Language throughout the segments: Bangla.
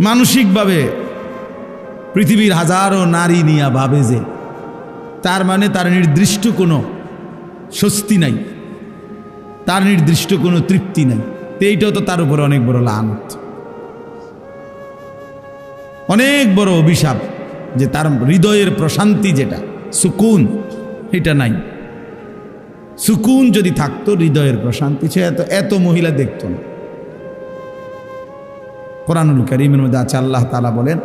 মানসিকভাবে পৃথিবীর হাজারো নারী নিয়া ভাবে যে, তার মানে তার নির্দিষ্ট কোনো স্বস্তি নাই, তার নির্দিষ্ট কোনো তৃপ্তি নাই। এইটাও তো তার উপর অনেক বড় লানত। অনেক বড় অভিশাপ যে তার হৃদয়ের প্রশান্তি যেটা, সুকুন, এটা নাই। সুকুন যদি থাকতো, হৃদয়ের প্রশান্তি, সে এত এত মহিলা দেখতো না। কোরআনুল করিমের মধ্যে আছে, আল্লাহ তালা বলেন,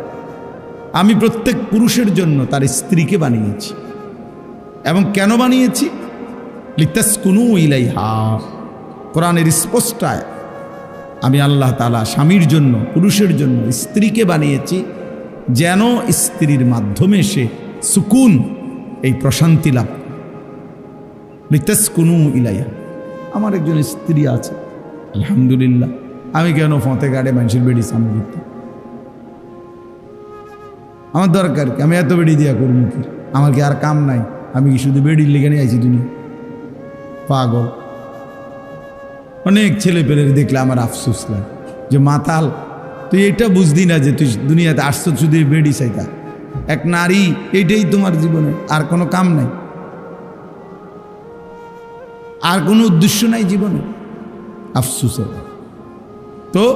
আমি প্রত্যেক পুরুষের জন্য তার স্ত্রীকে বানিয়েছি। এবং কেন বানিয়েছি? লিতাসকুনু ইলাইহা। কোরআনের স্পষ্টায় আমি আল্লাহ তালা স্বামীর জন্য, পুরুষের জন্য স্ত্রীকে বানিয়েছি, যেন স্ত্রীর মাধ্যমে সে সুকুন, এই প্রশান্তি লাভ করে। লিতাসকুনু ইলাইহা। আমার একজন স্ত্রী আছে, আলহামদুলিল্লাহ। আমি কেন ফতে গাড়ে মানুষের বেড়ি সামনে দিতে আমার দরকার কি? আমি এত বেড়ি দিয়া করব কি? আমার কি আর কাম নাই? আমি কি শুধু বেড়ির লেগে নিয়ে আছি দুনিয়া? পাগল। অনেক ছেলে পেলের দেখলে আমার আফসোস লাগে যে, মাতাল, তুই এটা বুঝদি না যে তুই দুনিয়াতে আসছো শুধু বেড়ি চাইতা? এক নারী, এইটাই তোমার জীবনে আর কোনো কাম নাই। আর কোনো উদ্দেশ্য নাই জীবনে? আফসুসের। তো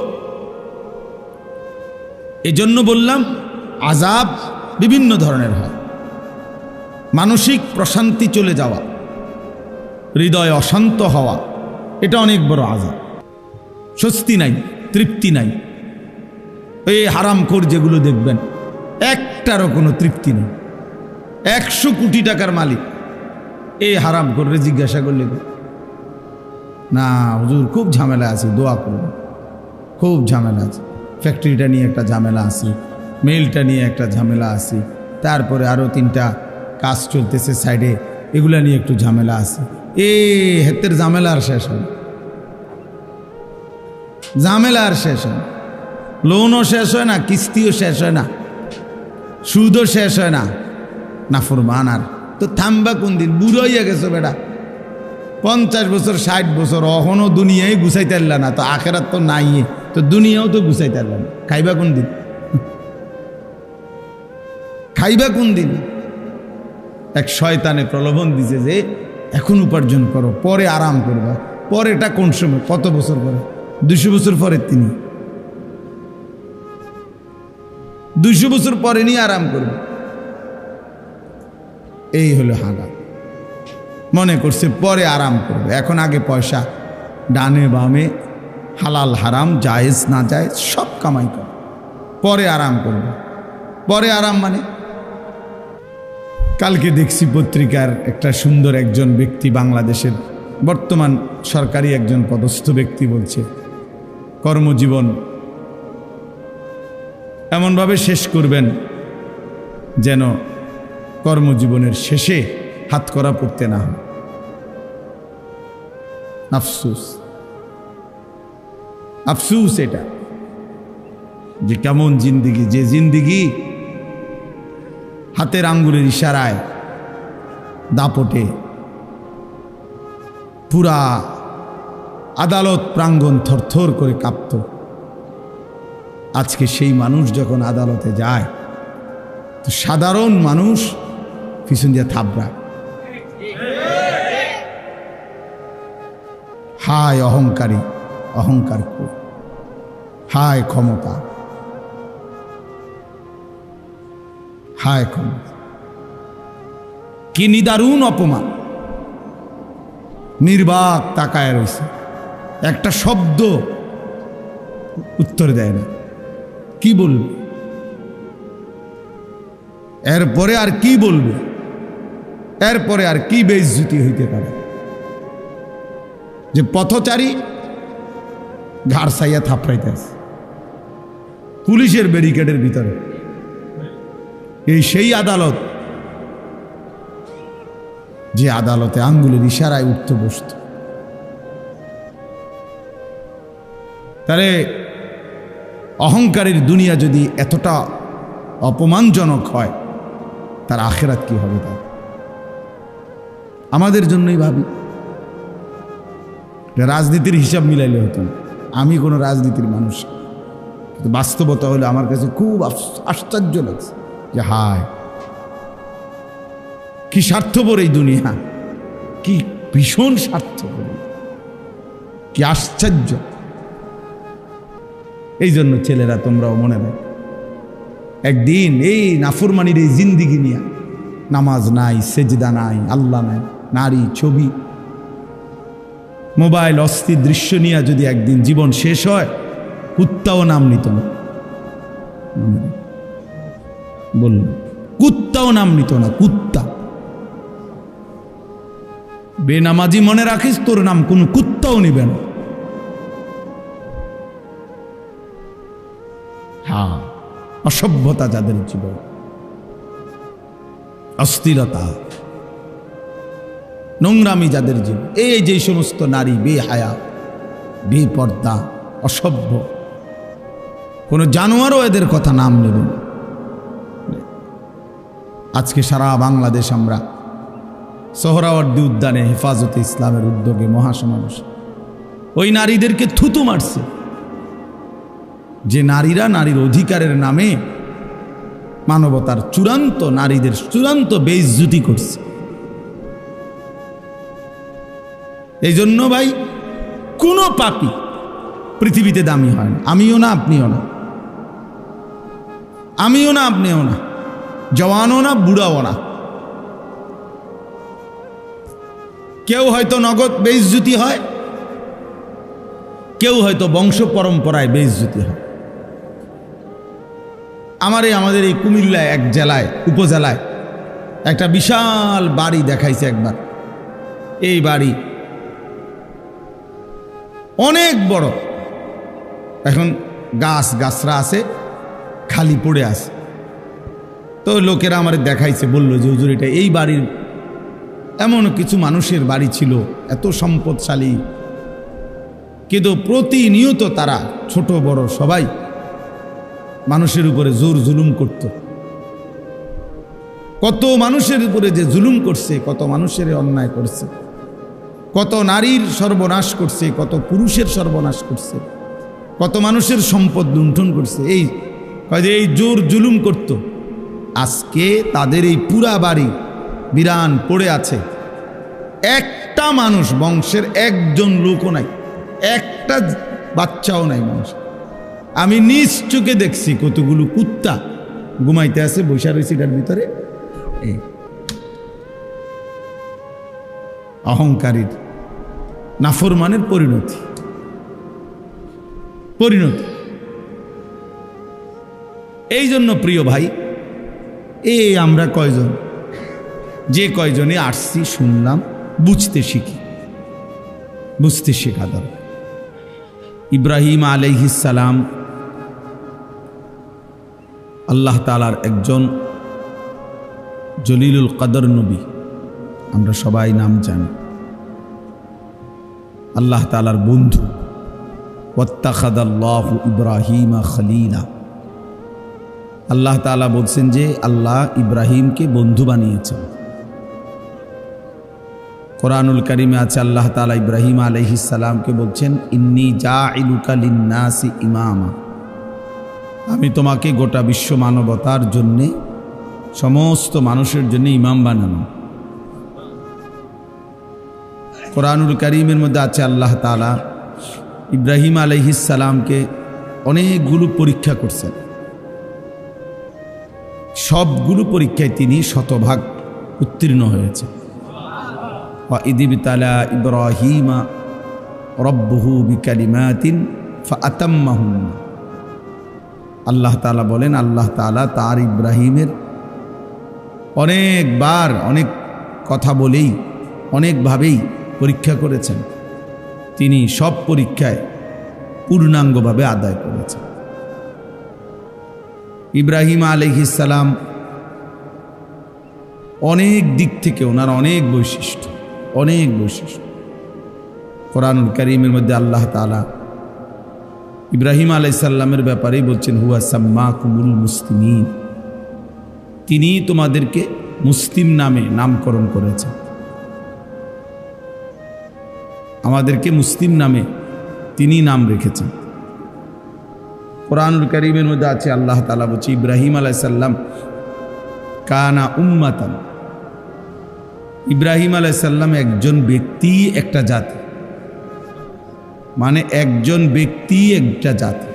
এজন্য বললাম আজাব বিভিন্ন ধরনের হয়। মানসিক প্রশান্তি চলে যাওয়া, হৃদয় অশান্ত হওয়া, এটা অনেক বড় আজাব স্বস্তি নাই, তৃপ্তি নাই। এই হারামখোর যেগুলো দেখবেন, একটারও কোনো তৃপ্তি নেই। একশো কোটি টাকার মালিক এই হারাম করে জিজ্ঞাসা করলে না, হুজুর, খুব ঝামেলা আছে, দোয়া করব খুব ঝামেলা আছে। ফ্যাক্টরিটা নিয়ে একটা ঝামেলা আছে, মেলটা নিয়ে একটা ঝামেলা আছে, তারপরে আরও তিনটা কাজ চলতেছে সাইডে এগুলা নিয়ে একটু ঝামেলা আছে। এ হেতের ঝামেলা আর শেষ হয় ঝামেলা আর শেষ হয় লোনও শেষ হয় না, কিস্তিও শেষ হয় না, সুদও শেষ হয় না। না নাফরমান আর, তো থামবা কোন দিন, বুড়ো হইয়া গেছো বেটা। পঞ্চাশ বছর, ষাট বছর অহনও দুনিয়ায় গুছাইতে না, তো আখেরাত তো নাই তো দুনিয়াও তো গুছাইতে পারলা না। খাইবা কোন দিন? খাইবা কোন দিন? এক শয়তানে প্রলোভন দিছে যে, এখন উপার্জন করো, পরে আরাম করবা। পরেটা কোন সময়? কত বছর পরে? দুশো বছর পরে তিনি। দুইশো বছর পরে নিয়ে আরাম করবে। এই হলো হাগা মনে করছে পরে আরাম করবে। এখন আগে পয়সা ডানে বামে হালাল, হারাম, জায়েজ, না জায়েজ, সব কামাই করে। পরে আরাম করবে। পরে আরাম মানে? কালকে দেখছি পত্রিকার একটা সুন্দর একজন ব্যক্তি বাংলাদেশের বর্তমান সরকারি একজন পদস্থ ব্যক্তি বলছে, কর্মজীবন এমনভাবে শেষ করবেন যেন কর্মজীবনের শেষে হাত করা পড়তে না হয়। আফসুস। আফসুস এটা, যে কেমন জিন্দিগি, যে জিন্দিগি হাতের আঙ্গুলের ইশারায়, দাপটে, পুরা আদালত প্রাঙ্গণ থরথর করে কাঁপত। আজকে সেই মানুষ যখন আদালতে যায়, তো সাধারণ মানুষ পিছন দিয়ে থাবড়া হায় অহংকারী। অহংকার কর। হায় ক্ষমতা। হায় ক্ষমতা। কি নিদারুণ অপমান। নির্বাক তাকায় রয়েছে। একটা শব্দ উত্তর দেয় না। কি বলবে? এরপরে আর কি বলবে? এরপরে আর কি বেইজ্জুতি হইতে পারে? যে পথচারী ঘাড় সাইয়া থাপড়াইতেছে। পুলিশের ব্যারিকেডের ভিতরে। এই সেই আদালত যে আদালতে আঙ্গুলের ইশারায় উঠত বসত। তাহলে অহংকারের দুনিয়া যদি এতটা অপমানজনক হয়, তার আখেরাত কি হবে তার? আমাদের জন্যই ভাবি। রাজনীতির হিসাব মিলাইলে হতো না। আমি কোনো রাজনীতির মানুষ। কিন্তু বাস্তবতা হলে আমার কাছে খুব আশ্চর্য লাগছে যে হায়, কি স্বার্থপর এই দুনিয়া, কি ভীষণ স্বার্থপর, কি আশ্চর্য। এই জন্য ছেলেরা, তোমরাও মনে রাখ, একদিন এই নাফরমানির এই জিন্দিগি নিয়ে নামাজ নাই, সেজদা নাই, আল্লাহ নাই, নারী, ছবি মোবাইল অস্থির দৃশ্য নিয়ে যদি একদিন জীবন শেষ হয় কুত্তাও নাম নিত না। বলল কুত্তাও নাম নিত না কুত্তা। বেনামাজি মনে রাখিস তোর নাম কোনো কুত্তাও নিবে না। হ্যাঁ। অসভ্যতা যাদের জীবন অস্থিরতা। নোংরামি যাদের জীবন এই যে সমস্ত নারী, বেহায়া, বেপর্দা, অসভ্য, কোনো জানোয়ারও এদের কথা নাম নেব আজকে সারা বাংলাদেশ আমরা সোহরাওয়ার্দী উদ্যানে হেফাজতে ইসলামের উদ্যোগে মহাসমাবেশ। ওই নারীদেরকে থুতু মারছে। যে নারীরা নারীর অধিকারের নামে মানবতার চূড়ান্ত, নারীদের চূড়ান্ত বেইজ্জুতি করছে। এই জন্য ভাই, কোনো পাপি পৃথিবীতে দামি হয় না। আমিও না, আপনিও না। আমিও না, আপনিও না। জওয়ানও না, বুড়াও না। কেউ হয়তো নগদ বেইজ্জুতি হয়, কেউ হয়তো বংশ পরম্পরায় বেইজ্জুতি হয়। আমার এই আমাদের এই কুমিল্লায় এক জেলায়, উপজেলায় একটা বিশাল বাড়ি দেখাইছে একবার। এই বাড়ি অনেক বড়। এখন গাছ গাছরা আছে, খালি পড়ে আছে। তো লোকেরা আমার দেখাইছে, বলল যে, হুজুর, এটা এই বাড়ির এমন কিছু মানুষের বাড়ি ছিল, এত সম্পদশালী। কিন্তু প্রতিনিয়ত তারা, ছোট, বড় সবাই মানুষের উপরে জোর জুলুম করত। কত মানুষের উপরে যে জুলুম করছে, কত মানুষের অন্যায় করছে। কত নারীর সর্বনাশ করছে, কত পুরুষের সর্বনাশ করছে, কত মানুষের সম্পদ লুণ্ঠন করছে। এই যে এই জোর জুলুম করত। আজকে তাদের এই পুরা বাড়ি বিরান পড়ে আছে। একটা মানুষ বংশের একজন লোকও নাই, একটা বাচ্চাও নাই মানুষ। আমি নিজ চোখে দেখছি কতগুলো কুত্তা ঘুমাইতে আছে বৈশা রয়েছে এটার ভিতরে। অহংকারীর নাফরমানের পরিণতি। পরিণতি। এই জন্য প্রিয় ভাই এই আমরা কয়জন? যে কয়জনে আসছি শুনলাম, বুঝতে শিখি। বুঝতে শেখা দরকার। ইব্রাহিম আলাইহিসালাম আল্লাহ তালার একজন জলিলুল কাদর নবী। আমরা সবাই নাম জানি। আল্লাহ তালার বন্ধু। ওত্তাখাদাল্লাহ ইব্রাহিমা খলিলা। আল্লাহ তালা বলছেন যে, আল্লাহ ইব্রাহিমকে বন্ধু বানিয়েছেন। কোরআনুল করিমে আছে, আল্লাহ তালা ইব্রাহিম আলহিসাল্লামকে বলছেন, ইন্নি যা ইলুকালিন্নাসি ইমামা। আমি তোমাকে গোটা বিশ্ব মানবতার জন্যে, সমস্ত মানুষের জন্য ইমাম বানানো। কোরআনুল করিমের মধ্যে আছে আল্লাহ তালা ইব্রাহিম আলহিসাল্লামকে অনেকগুলো পরীক্ষা করছেন। সবগুলো পরীক্ষায় তিনি শতভাগ উত্তীর্ণ হয়েছে। ইদিবতালা ইব্রাহিমা রব্বহু বিকালিমাতিন ফাতাম্মাহুম আল্লাহ তালা বলেন, আল্লাহ তালা তার ইব্রাহিমের অনেকবার অনেক কথা বলেই, অনেকভাবেই পরীক্ষা করেছেন। তিনি সব পরীক্ষায় পূর্ণাঙ্গভাবে আদায় করেছেন। ইব্রাহিম আলহিসাল্লাম অনেক দিক থেকে ওনার অনেক বৈশিষ্ট্য অনেক বৈশিষ্ট্য। কোরআনুল করিমের মধ্যে আল্লাহ তালা ইব্রাহিম আলাইসাল্লামের ব্যাপারেই বলছেন, হুয়া সাম্মা কুমুল মুসলিমিন। তিনি তোমাদেরকে মুসলিম নামে নামকরণ করেছেন। আমাদেরকে মুসলিম নামে তিনি নাম রেখেছেন। কোরআনুল করিমের মধ্যে আছে, আল্লাহ তালা বলছি, ইব্রাহিম আলাইসাল্লাম কানা উম্মাতান। ইব্রাহিম আলাইসাল্লাম একজন ব্যক্তি, একটা জাতি। মানে একজন ব্যক্তি, একটা জাতি।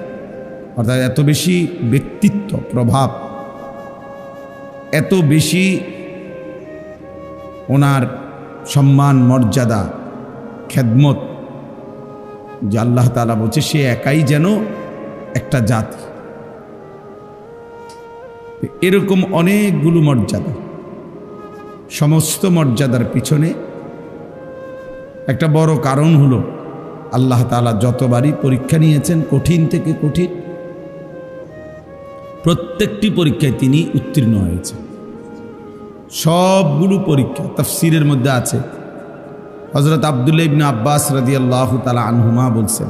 অর্থাৎ এত বেশি ব্যক্তিত্ব, প্রভাব। এত বেশি ওনার সম্মান, মর্যাদা। খেদমত যে আল্লাহ তালা বলছে, সে একাই যেন একটা জাতি। এরকম অনেকগুলো মর্যাদা, সমস্ত মর্যাদার পিছনে একটা বড় কারণ হলো, আল্লাহ তালা যতবারই পরীক্ষা নিয়েছেন কঠিন থেকে কঠিন, প্রত্যেকটি পরীক্ষায় তিনি উত্তীর্ণ হয়েছেন। সবগুলো পরীক্ষা, তফসিরের মধ্যে আছে হজরত আবদুল্লা ইবনে আব্বাস রাদি আল্লাহ তালা আনহুমা বলছেন,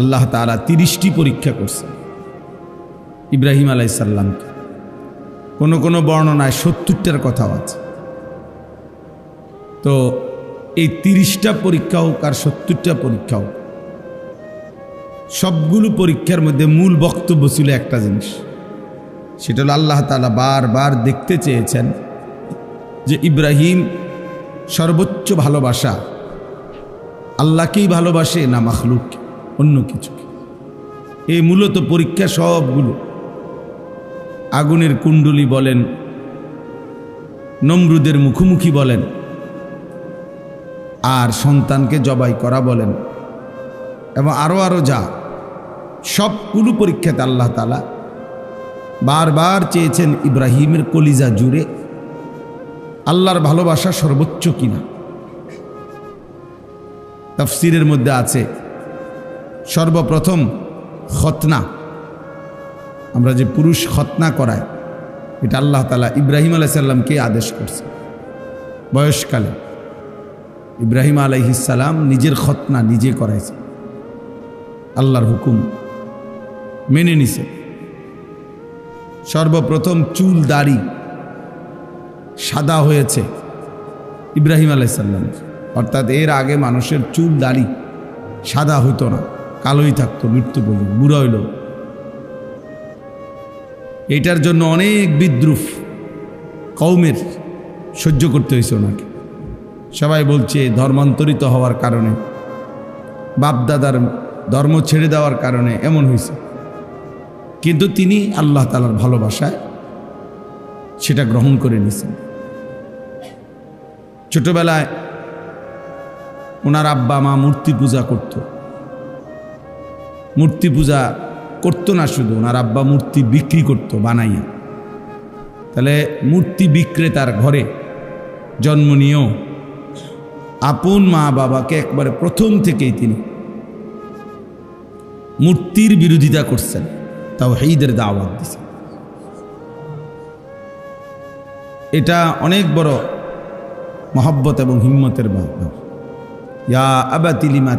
আল্লাহ তালা তিরিশটি পরীক্ষা করছেন ইব্রাহিম আলাইসাল্লামকে কোনো কোনো বর্ণনায় সত্তরটার কথাও আছে। তো এই তিরিশটা পরীক্ষা হোক আর সত্তরটা পরীক্ষা হোক, সবগুলো পরীক্ষার মধ্যে মূল বক্তব্য ছিল একটা জিনিস। সেটা হলো আল্লাহ তালা বারবার দেখতে চেয়েছেন যে ইব্রাহিম সর্বোচ্চ ভালোবাসা। আল্লাহকেই ভালোবাসে না মাখলুক অন্য কিছুকে। এই মূলত পরীক্ষা সবগুলো। আগুনের কুণ্ডলি বলেন, নমরুদের মুখোমুখি বলেন, আর সন্তানকে জবাই করা বলেন, এবং আরও আরও যা। সবগুলো পরীক্ষাতে আল্লাহ তালা বারবার চেয়েছেন ইব্রাহিমের কলিজা জুড়ে আল্লাহর ভালোবাসা সর্বোচ্চ কিনা? তফসিরের মধ্যে আছে, সর্বপ্রথম খতনা। আমরা যে পুরুষ খতনা করায়, এটা আল্লাহ তালা ইব্রাহিম আলাইসাল্লামকে আদেশ করছে? বয়সকালে। ইব্রাহিম আলাইহিসাল্লাম নিজের খতনা নিজে করাইছে। আল্লাহর হুকুম মেনে নিছে। সর্বপ্রথম চুল দাড়ি সাদা হয়েছে। ইব্রাহিম আলাইসাল্লাম অর্থাৎ এর আগে মানুষের চুল দাড়ি সাদা হতো না, কালোই থাকতো, মৃত্যু পর্যন্ত, বুড়ো হইল। এটার জন্য অনেক বিদ্রুপ কৌমের সহ্য করতে হয়েছে ওনাকে। সবাই বলছে, ধর্মান্তরিত হওয়ার কারণে, বাপদাদার ধর্ম ছেড়ে দেওয়ার কারণে এমন হয়েছে কিন্তু তিনি আল্লাহ তালার ভালোবাসায় সেটা গ্রহণ করে নিয়েছেন। ছোটবেলায় ওনার আব্বা, মা মূর্তি পূজা করত। মূর্তি পূজা করতো না শুধু, ওনার আব্বা মূর্তি বিক্রি করত, বানাইয়া। তাহলে মূর্তি বিক্রেতার ঘরে জন্ম নিয়েও আপন মা বাবাকে একবারে প্রথম থেকেই তিনি মূর্তির বিরোধিতা করছেন তাও হেইদের দাওয়াত দিছে এটা অনেক বড় মহব্বত এবং হিম্মতের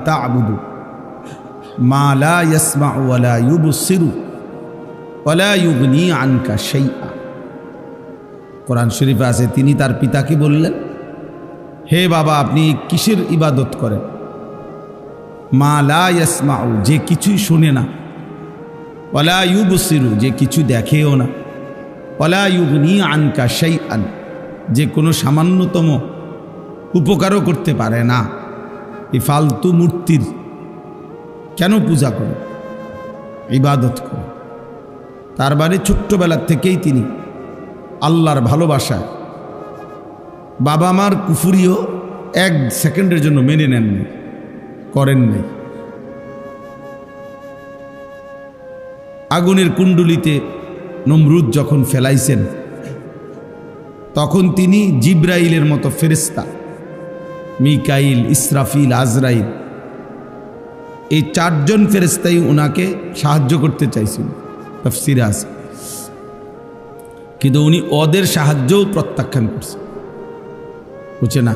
তা আবুদু মা লা ওয়ালা ইউগনি কোরআন শরীফে আছে, তিনি তার পিতাকে বললেন, হে বাবা, আপনি কিসের ইবাদত করেন? মা লা যে কিছুই শোনে না। ওয়ালা ইউবসিরু, যে কিছু দেখেও না। ওয়ালা ইউগনি আনকা শাইআন, যে কোনো সামান্যতম উপকারও করতে পারে না। এই ফালতু মূর্তির কেন পূজা করে? ইবাদত করে। তার বাড়ি ছোট্টবেলার থেকেই তিনি আল্লাহর ভালোবাসায়। বাবা মার কুফুরিও এক সেকেন্ডের জন্য মেনে নেননি করেন নাই। আগুনের কুণ্ডুলিতে নমরুদ যখন ফেলাইছেন, তখন তিনি জিব্রাইলের মতো ফেরিস্তা মিকাইল, ইসরাফিল, আজরাইল। এই চারজন ফেরেস্তাই ওনাকে সাহায্য করতে চাইছিল। আছে। কিন্তু উনি ওদের সাহায্যও প্রত্যাখ্যান করছে। বুঝছে না?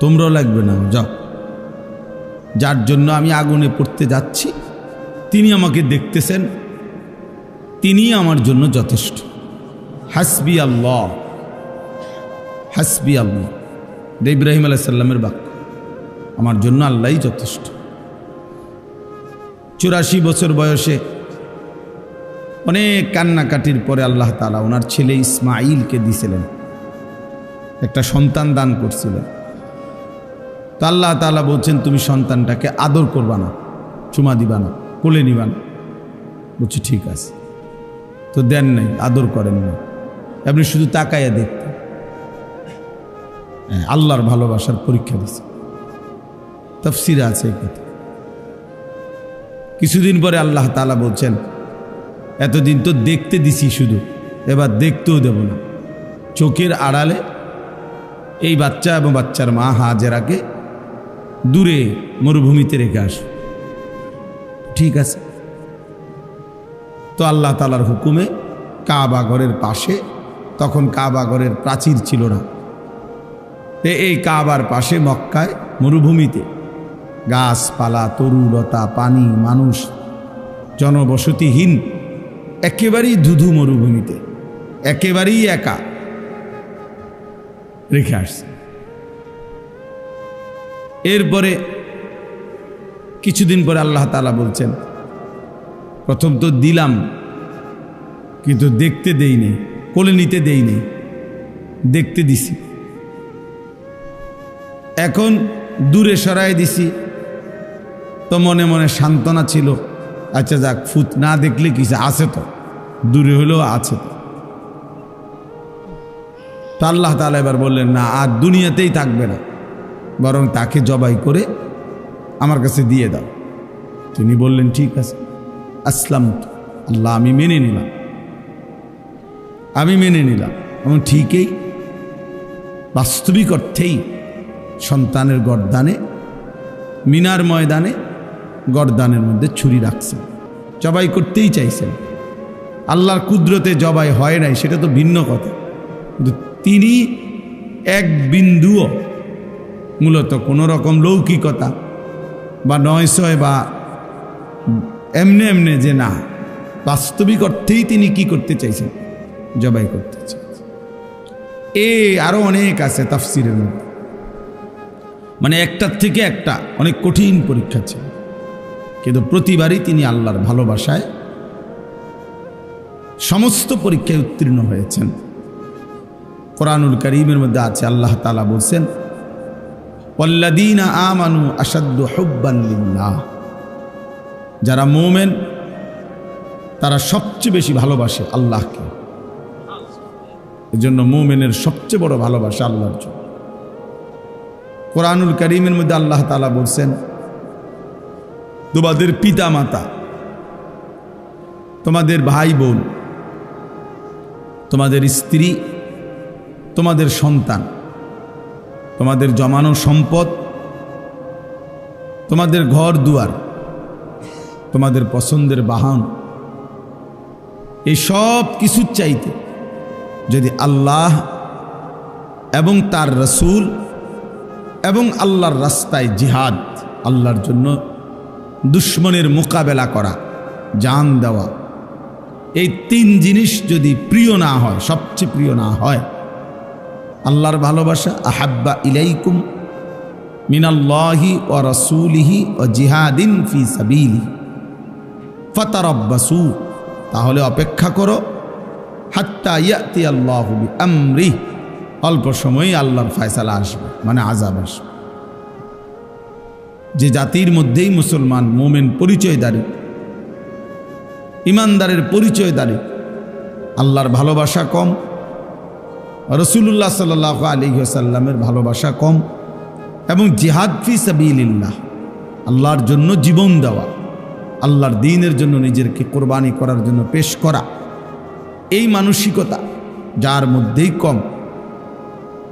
তোমরাও লাগবে না, যাও। যার জন্য আমি আগুনে পড়তে যাচ্ছি, তিনি আমাকে দেখতেছেন, তিনি আমার জন্য যথেষ্ট। হাসবি আল্লাহ হাসবি আল্লাহ। এটা ইব্রাহিম আলাইসাল্লামের বাক্য আমার জন্য আল্লাহই যথেষ্ট। চুরাশি বছর বয়সে অনেক কান্নাকাটির পরে আল্লাহ তালা ওনার ছেলে ইসমাইলকে দিছিলেন। একটা সন্তান দান করছিলেন। তো আল্লাহ তালা বলছেন তুমি সন্তানটাকে আদর করবা না চুমা দিবা না কোলে নিবা না। বলছি ঠিক আছে। তো দেন নাই আদর করেন না আপনি শুধু তাকাইয়া হ্যাঁ, আল্লাহর ভালোবাসার পরীক্ষা দিছে। তফসিরে আছে কথা। কিছুদিন পরে আল্লাহ তালা বলছেন, এতদিন তো দেখতে দিছি শুধু, এবার দেখতেও দেব না। চোখের আড়ালে এই বাচ্চা এবং বাচ্চার মা হাজেরাকে দূরে মরুভূমিতে রেখে আস। ঠিক আছে। তো আল্লাহ তালার হুকুমে কাবা ঘরের পাশে, তখন কাবা ঘরের প্রাচীর ছিল না। এই কাবার পাশে মক্কায় মরুভূমিতে। গাছপালা তরুলতা পানি, মানুষ, জনবসতিহীন, একেবারেই ধুধু মরুভূমিতে, একেবারেই একা রেখে আসছে। এরপরে কিছুদিন পরে আল্লাহ তালা বলছেন, প্রথম তো দিলাম, কিন্তু দেখতে দেইনি কোলে নিতে দেইনি দেখতে দিছি। এখন দূরে সরাই দিছি। তো মনে মনে সান্ত্বনা ছিল আচ্ছা যাক, ফুত না দেখলে কিছু আছে তো? দূরে হলেও আছে তো। আল্লাহ তালা এবার বললেন, না, আর দুনিয়াতেই থাকবে না। বরং তাকে জবাই করে আমার কাছে দিয়ে দাও। তিনি বললেন, ঠিক আছে। আসলাম আল্লাহ, আমি মেনে নিলাম। আমি মেনে নিলাম। এবং ঠিকই, বাস্তবিক অর্থেই সন্তানের গরদানে, মিনার ময়দানে গরদানের মধ্যে ছুরি রাখছেন। জবাই করতেই চাইছেন। আল্লাহর কুদরতে জবাই হয় নাই, সেটা তো ভিন্ন কথা। কিন্তু তিনি এক বিন্দুও মূলত কোনো রকম লৌকিকতা বা নয়সয় বা এমনে এমনে যে না, বাস্তবিক অর্থেই তিনি কি করতে চাইছেন? জবাই করতে চাইছেন। এ আরও অনেক আছে তাফসিরের মধ্যে। মানে একটার থেকে একটা, অনেক কঠিন পরীক্ষা ছিল। কিন্তু প্রতিবারই তিনি আল্লাহর ভালোবাসায় সমস্ত পরীক্ষায় উত্তীর্ণ হয়েছেন। কোরআনুল করিমের মধ্যে আছে, আল্লাহ তালা বলছেন পল্লাদিনা আমানু আসাদ্দু হব্বাল্লিল্লাহ যারা মোমেন, তারা সবচেয়ে বেশি ভালোবাসে আল্লাহকে। এজন্য মোমেনের সবচেয়ে বড় ভালোবাসা আল্লাহর জন্য। কোরআনুল করিমের মধ্যে আল্লাহ তালা বলছেন, তোমাদের পিতা মাতা তোমাদের ভাই বোন তোমাদের স্ত্রী, তোমাদের সন্তান, তোমাদের জমানো সম্পদ, তোমাদের ঘর দুয়ার, তোমাদের পছন্দের বাহন, এই সব কিছুর চাইতে যদি আল্লাহ এবং তার রসুল এবং আল্লাহর রাস্তায় জিহাদ, আল্লাহর জন্য দুশ্মনের মোকাবেলা করা, জান দেওয়া। এই তিন জিনিস যদি প্রিয় না হয়, সবচেয়ে প্রিয় না হয়, আল্লাহর ভালোবাসা, আহাব্বা ইলাইকুম মিনাল্লাহি ও রসুলিহি ও জিহাদিন ফি সাবিলি ফতারব্বাসু, তাহলে অপেক্ষা করো, হাত্তা ইয়াতি আল্লাহ আমরি অল্প সময়ই আল্লাহর ফয়সালা আসবে মানে আজাব আসবে। যে জাতির মধ্যেই মুসলমান, মোমেন পরিচয়দারী, ইমানদারের পরিচয়দারী, আল্লাহর ভালোবাসা কম রসুল্লাহ সাল আলী সাল্লামের ভালোবাসা কম এবং জিহাদ ফি সাবিল্লাহ আল্লাহর জন্য জীবন দেওয়া, আল্লাহর দিনের জন্য নিজেরকে কোরবানি করার জন্য পেশ করা, এই মানসিকতা যার মধ্যেই কম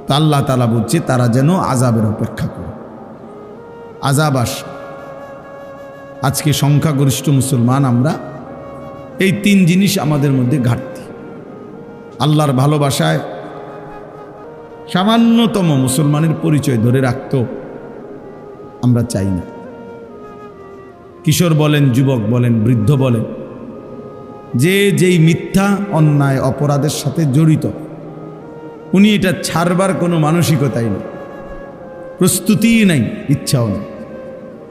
তা আল্লাহ তালা বলছে, তারা যেন আজাবের অপেক্ষা করে। আজাব আস। আজকে সংখ্যাগরিষ্ঠ মুসলমান আমরা, এই তিন জিনিস আমাদের মধ্যে ঘাটতি। আল্লাহর ভালোবাসায় সামান্যতম মুসলমানের পরিচয় ধরে রাখত আমরা চাই না। কিশোর বলেন, যুবক বলেন, বৃদ্ধ বলেন, যে যেই মিথ্যা, অন্যায়, অপরাধের সাথে জড়িত উনি এটা ছাড়বার কোনো মানসিকতাই নেই। প্রস্তুতিই নাই, ইচ্ছাও নেই।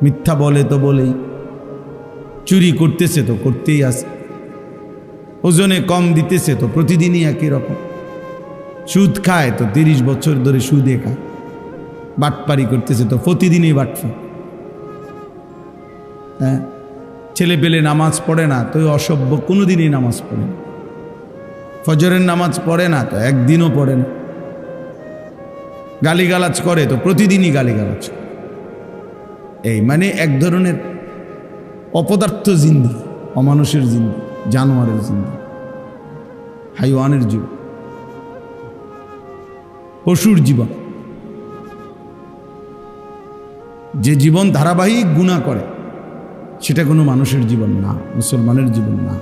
মিথ্যা বলে তো বলেই, চুরি করতেছে তো করতেই আছে। ওজনে কম দিতেছে তো প্রতিদিনই একই রকম। সুদ খায় তো তিরিশ বছর ধরে সুদে খায়। বাটপারি করতেছে তো প্রতিদিনই বাটফা হ্যাঁ ছেলে পেলে নামাজ পড়ে না, তো অসভ্য কোনোদিনই নামাজ পড়ে না। ফজরের নামাজ পড়ে না তো, একদিনও পড়ে না। গালিগালাজ করে তো, প্রতিদিনই গালিগালাজ এই মানে এক ধরনের অপদার্থ জিন্দি, অমানুষের জিন্দি, জানোয়ারের জিন্দি, হাইওয়ানের জীবন পশুর জীবন যে জীবন ধারাবাহিক গুণা করে, সেটা কোনো মানুষের জীবন না, মুসলমানের জীবন না।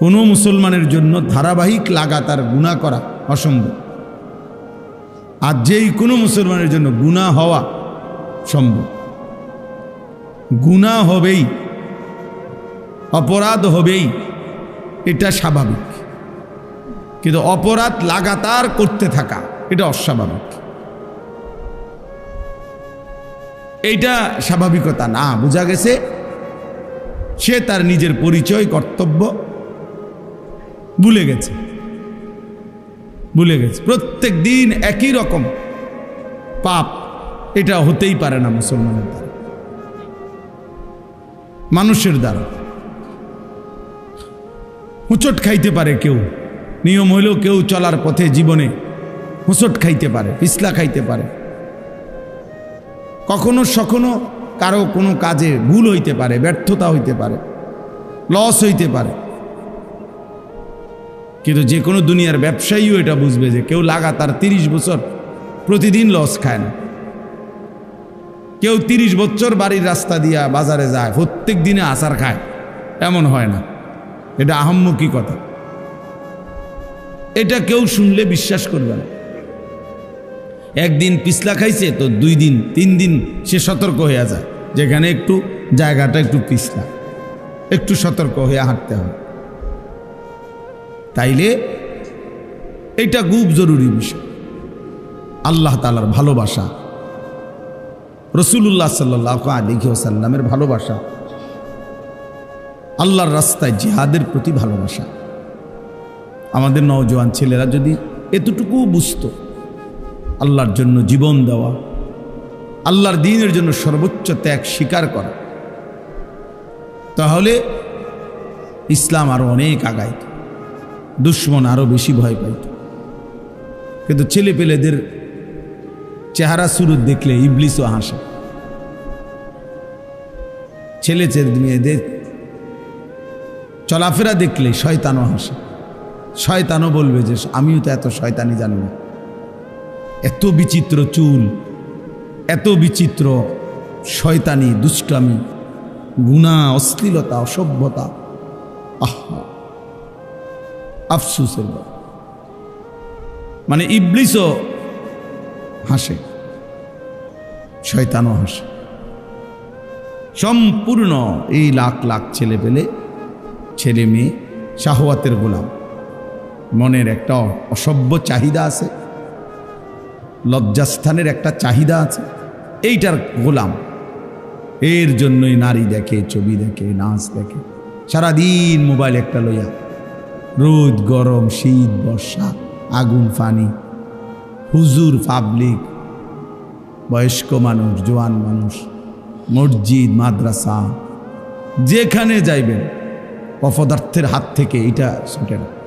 কোনো মুসলমানের জন্য ধারাবাহিক লাগাতার গুণা করা অসম্ভব। আর যেই কোনো মুসলমানের জন্য গুণা হওয়া সম্ভব। গুণা হবেই, অপরাধ হবেই, এটা স্বাভাবিক। কিন্তু অপরাধ লাগাতার করতে থাকা, এটা অস্বাভাবিক। এইটা স্বাভাবিকতা না, বোঝা গেছে? সে তার নিজের পরিচয়, কর্তব্য ভুলে গেছে। ভুলে গেছে। প্রত্যেক দিন একই রকম। পাপ, এটা হতেই পারে না মুসলমানের দ্বারা। মানুষের দ্বারা। হুঁচট খাইতে পারে কেউ। নিয়ম হইলেও কেউ চলার পথে জীবনে হুঁচট খাইতে পারে, পিছলা খাইতে পারে। কখনো সখনো কারও কোনো কাজে ভুল হইতে পারে, ব্যর্থতা হইতে পারে, লস হইতে পারে। কিন্তু যে কোনো দুনিয়ার ব্যবসায়ীও এটা বুঝবে যে কেউ লাগাতার তিরিশ বছর প্রতিদিন লস খায় না। কেউ তিরিশ বছর বাড়ির রাস্তা দিয়া বাজারে যায়, প্রত্যেক দিনে আচার খায়, এমন হয় না। এটা আহম্মুখী কথা। এটা কেউ শুনলে বিশ্বাস করবে না। একদিন পিছলা খাইছে তো দুই দিন, তিন দিন সে সতর্ক হয়ে যায়, যেখানে একটু জায়গাটা একটু পিছলা, একটু সতর্ক হয়ে হাঁটতে হয়। তাইলে এটা খুব জরুরি বিষয়। আল্লাহ তালার ভালোবাসা রসুল্লাহ সাল্লাহ আলী সাল্লামের ভালোবাসা, আল্লাহর রাস্তায় জিহাদের প্রতি ভালোবাসা। আমাদের নওজোয়ান ছেলেরা যদি এতটুকু বুঝতো, আল্লাহর জন্য জীবন দেওয়া, আল্লাহর দিনের জন্য সর্বোচ্চ ত্যাগ স্বীকার করা, তাহলে ইসলাম আরও অনেক আগাইত। দুশ্মন আরও বেশি ভয় পাইত। কিন্তু ছেলে পেলেদের চেহারা শুরু দেখলে ইবলিসও হাসে। ছেলে মেয়েদের চলাফেরা দেখলে শয়তানও হাসে। শয়তানও বলবে যে, আমিও তো এত শয়তানি জানি না। এত বিচিত্র চুল, এত বিচিত্র শয়তানি, দুষ্টামি, গুণা, অশ্লীলতা, অসভ্যতা। আহা! আফসুসের। মানে ইবলিসও হাসে, শয়তানও হাসে। সম্পূর্ণ এই লাখ লাখ ছেলে পেলে, ছেলে মেয়ে, শাহওয়াতের গোলাম। মনের একটা অসভ্য চাহিদা আছে, লজ্জাস্থানের একটা চাহিদা আছে, এইটার গোলাম। এর জন্যই নারী দেখে, ছবি দেখে, নাচ দেখে, সারাদিন মোবাইল একটা লইয়া রোদ, গরম, শীত, বর্ষা, আগুন ফানি হুজুর, পাবলিক, বয়স্ক মানুষ, জোয়ান মানুষ, মসজিদ, মাদ্রাসা, যেখানে যাইবেন, অপদার্থের হাত থেকে এটা ছুটে না।